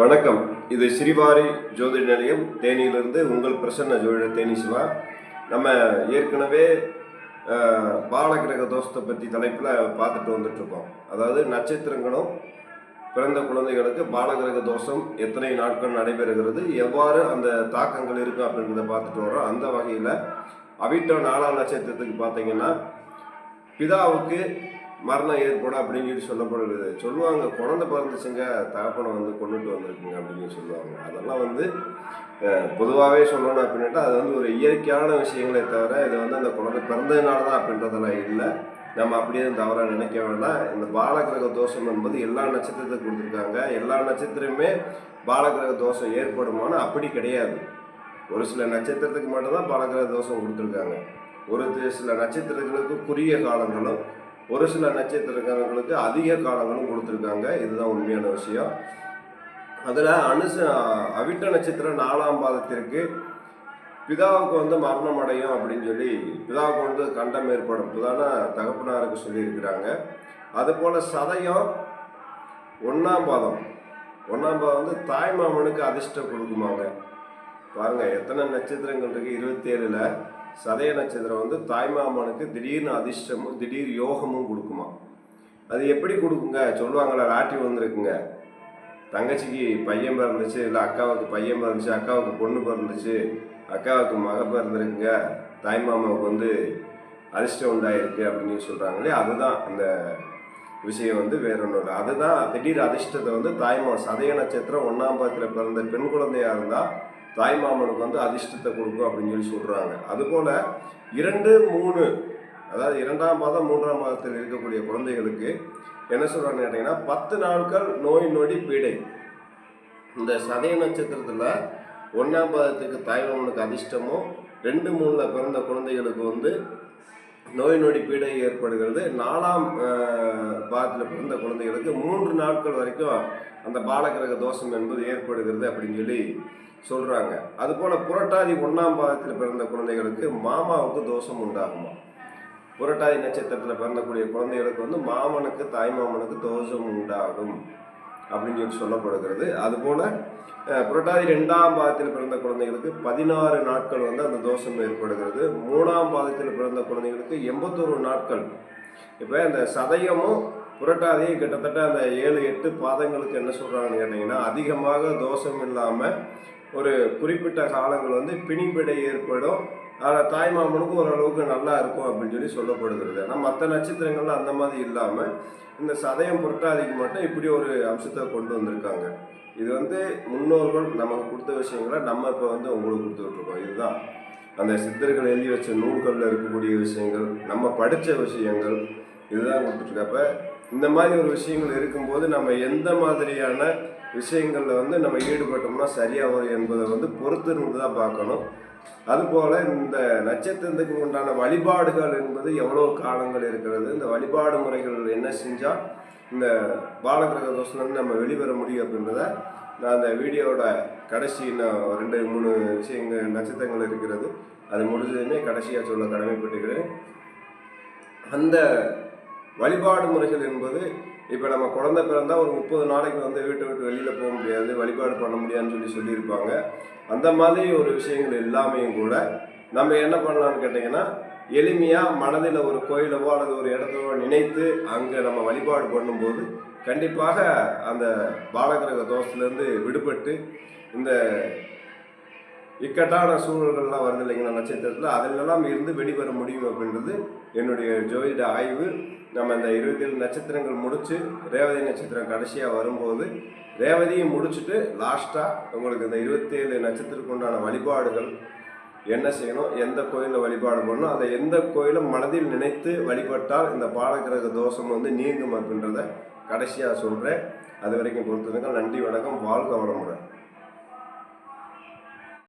வணக்கம். இது ஸ்ரீவாரி ஜோதிட நிலையம். தேனியிலிருந்து உங்கள் பிரசன்ன ஜோதிட தேனி சிவா. நம்ம ஏற்கனவே பாலகிரக தோஷத்தை பற்றி தலைப்பில் பார்த்துட்டு வந்துட்ருக்கோம் அதாவது நட்சத்திரங்களும் பிறந்த குழந்தைகளுக்கு பாலகிரக தோஷம் எத்தனை நாட்கள் நடைபெறுகிறது எவ்வாறு அந்த தாக்கங்கள் இருக்கும் அப்படின்றத பார்த்துட்டு வரோம் அந்த வகையில் அவிட்டோ நாலாம் நட்சத்திரத்துக்கு பார்த்தீங்கன்னா பிதாவுக்கு மரணம் ஏற்படும் அப்படின்னு சொல்லி சொல்லப்படுது சொல்லுவாங்க குழந்தை பிறந்துச்சுங்க தகப்பனை வந்து கொண்டுட்டு வந்திருக்குங்க அப்படின்னு சொல்லி சொல்லுவாங்க. அதெல்லாம் வந்து பொதுவாகவே சொல்லணும் அப்படின்ட்டு அது வந்து ஒரு இயற்கையான விஷயங்களே தவிர இது வந்து அந்த குழந்தை பிறந்ததுனால தான் அப்படின்றதெல்லாம் இல்லை. நம்ம அப்படியே தவறாக நினைக்க வேண்டாம். இந்த பாலகிரக தோஷம் என்பது எல்லா நட்சத்திரத்துக்கு கொடுத்துருக்காங்க. எல்லா நட்சத்திரமே பாலகிரக தோஷம் ஏற்படுமானா அப்படி கிடையாது. ஒரு சில நட்சத்திரத்துக்கு மட்டும்தான் பாலகிரக தோஷம் கொடுத்துருக்காங்க. ஒரு சில நட்சத்திரங்களுக்கு குறுகிய காலங்களும் ஒரு சில நட்சத்திரக்காரங்களுக்கு அதிக காலங்களும் கொடுத்துருக்காங்க. இதுதான் உண்மையான விஷயம். அதில் அனுச அவிட்ட நட்சத்திரம் நாலாம் பாதத்திற்கு பிதாவுக்கு வந்து மரணம் அடையும் அப்படின்னு சொல்லி பிதாவுக்கு வந்து கண்டம் ஏற்படும் புதான தகப்பனாருக்கு சொல்லியிருக்கிறாங்க. அதுபோல் சதயம் ஒன்றாம் பாதம். ஒன்றாம் பாதம் வந்து தாய்மாமனுக்கு அதிர்ஷ்டம் கொடுக்குமாங்க. பாருங்கள் எத்தனை நட்சத்திரங்கள் இருக்குது இருபத்தேழில் சதய நட்சத்திரம் வந்து தாய்மாமனுக்கு திடீர்னு அதிர்ஷ்டமும் திடீர் யோகமும் கொடுக்குமா? அது எப்படி கொடுக்குங்க? சொல்லுவாங்களா ராட்டி வந்திருக்குங்க. தங்கச்சிக்கு பையன் பிறந்துச்சு இல்லை அக்காவுக்கு பையன் பிறந்துச்சு அக்காவுக்கு பொண்ணு பிறந்துச்சு அக்காவுக்கு மக பிறந்திருக்குங்க தாய்மாமாவுக்கு வந்து அதிர்ஷ்டம் உண்டாயிருக்கு அப்படின்னு சொல்கிறாங்களே அதுதான் அந்த விஷயம் வந்து வேற ஒன்றும் இல்லை. அதுதான் திடீர் அதிர்ஷ்டத்தை வந்து தாய்மா சதய நட்சத்திரம் ஒன்றாம் பாதத்தில் பிறந்த பெண் குழந்தையாக இருந்தால் தாய்மாமனுக்கு வந்து அதிர்ஷ்டத்தை கொடுக்கும் அப்படின்னு சொல்லி சொல்கிறாங்க அதுபோல் இரண்டு மூணு அதாவது இரண்டாம் மாதம் மூன்றாம் மாதத்தில் இருக்கக்கூடிய குழந்தைகளுக்கு என்ன சொல்கிறாங்கன்னு கேட்டிங்கன்னா பத்து நாட்கள் நோய் நொடி பீடை. இந்த சதய நட்சத்திரத்தில் ஒன்றாம் பாதத்துக்கு தாய்மாமனுக்கு அதிர்ஷ்டமும் ரெண்டு மூணில் பிறந்த குழந்தைகளுக்கு வந்து நோய் நொடி பீடை ஏற்படுகிறது. நாலாம் பாதத்தில் பிறந்த குழந்தைகளுக்கு மூன்று நாட்கள் வரைக்கும் அந்த பாலகிரக தோஷம் என்பது ஏற்படுகிறது அப்படின்னு சொல்லி சொல்கிறாங்க அதுபோல் புரட்டாதி ஒன்றாம் பாதத்தில் பிறந்த குழந்தைகளுக்கு மாமாவுக்கு தோஷம் உண்டாகுமா? புரட்டாதி நட்சத்திரத்தில் பிறந்தக்கூடிய குழந்தைகளுக்கு வந்து மாமனுக்கு தாய்மாமனுக்கு தோஷம் உண்டாகும் அப்படின்னு சொல்லி சொல்லப்படுகிறது. அதுபோல் புரட்டாதி ரெண்டாம் பாதத்தில் பிறந்த குழந்தைகளுக்கு பதினாறு நாட்கள் வந்து அந்த தோஷம் ஏற்படுகிறது. மூணாம் பாதத்தில் பிறந்த குழந்தைகளுக்கு எண்பத்தோரு நாட்கள். இப்போ இந்த சதயமும் புரட்டாதியும் கிட்டத்தட்ட அந்த ஏழு எட்டு பாதங்களுக்கு என்ன சொல்கிறாங்கன்னு கேட்டிங்கன்னா அதிகமாக தோஷம் இல்லாமல் ஒரு குறிப்பிட்ட காலங்கள் வந்து பிணிப்பிடை ஏற்படும். அதில் தாய்மாமனுக்கும் ஓரளவுக்கு நல்லா இருக்கும் அப்படின்னு சொல்லி சொல்லப்படுகிறது. ஆனால் மற்ற நட்சத்திரங்கள்லாம் அந்த மாதிரி இல்லாமல் இந்த சதயம் புரட்டாதிக்கு மட்டும் இப்படி ஒரு அம்சத்தை கொண்டு வந்திருக்காங்க. இது வந்து முன்னோர்கள் நமக்கு கொடுத்த விஷயங்களை நம்ம இப்போ வந்து உங்களுக்கு கொடுத்துட்ருக்கோம் இதுதான். அந்த சித்தர்கள் எழுதி வச்ச நூல்களில் இருக்கக்கூடிய விஷயங்கள் நம்ம படித்த விஷயங்கள் இதுதான் கொடுத்துட்ருக்கப்ப இந்த மாதிரி ஒரு விஷயங்கள் இருக்கும்போது நம்ம எந்த மாதிரியான விஷயங்களில் வந்து நம்ம ஈடுபட்டோம்னா சரியாக வரும் என்பதை வந்து பொறுத்திருந்து தான் பார்க்கணும். அதுபோல் இந்த நட்சத்திரத்துக்கு உண்டான வழிபாடுகள் என்பது எவ்வளோ காலங்கள் இருக்கிறது இந்த வழிபாடு முறைகள் என்ன செஞ்சால் இந்த பாலகிரக தோஷத்துலேருந்து நம்ம வெளிவர முடியும் அப்படின்றத நான் அந்த வீடியோவோட கடைசி இன்னும் ரெண்டு மூணு விஷயங்கள் நட்சத்திரங்கள் இருக்கிறது அது முடிஞ்சதுமே கடைசியாக சொல்ல கடமைப்பட்டுக்கிறேன். அந்த வழிபாடு முறைகள் என்பது இப்போ நம்ம குழந்தை பிறந்தா ஒரு முப்பது நாளைக்கு வந்து வீட்டை விட்டு வெளியில் போக முடியாது வழிபாடு பண்ண முடியாதுன்னு சொல்லி சொல்லியிருப்பாங்க. அந்த மாதிரி ஒரு விஷயங்கள் எல்லாமே கூட நம்ம என்ன பண்ணலாம்னு கேட்டிங்கன்னா எளிமையாக மனதில் ஒரு கோயிலவோ அல்லது ஒரு இடத்தவோ நினைத்து அங்கே நம்ம வழிபாடு பண்ணும்போது கண்டிப்பாக அந்த பாலகிரக தோஷத்துலேருந்து விடுபட்டு இந்த இக்கட்டான சூழல்கள்லாம் வருது இல்லைங்களா நட்சத்திரத்தில். அதிலெல்லாம் இருந்து வெளிவர முடியும் அப்படின்றது என்னுடைய ஜோதிட ஆய்வு. நம்ம இந்த இருபத்தேழு நட்சத்திரங்கள் முடித்து ரேவதி நட்சத்திரம் கடைசியாக வரும்போது ரேவதியும் முடிச்சுட்டு லாஸ்ட்டாக உங்களுக்கு இந்த இருபத்தேழு நட்சத்திரத்துக்கு உண்டான வழிபாடுகள் என்ன செய்யணும் எந்த கோயிலில் வழிபாடு பண்ணணும் அதை எந்த கோயிலும் மனதில் நினைத்து வழிபட்டால் இந்த பாலகிரக தோஷம் வந்து நீங்கும் அப்படின்றத கடைசியாக சொல்கிறேன் அது வரைக்கும் பொறுத்ததுங்க நன்றி வணக்கம் வாழ்க வளமுடன்.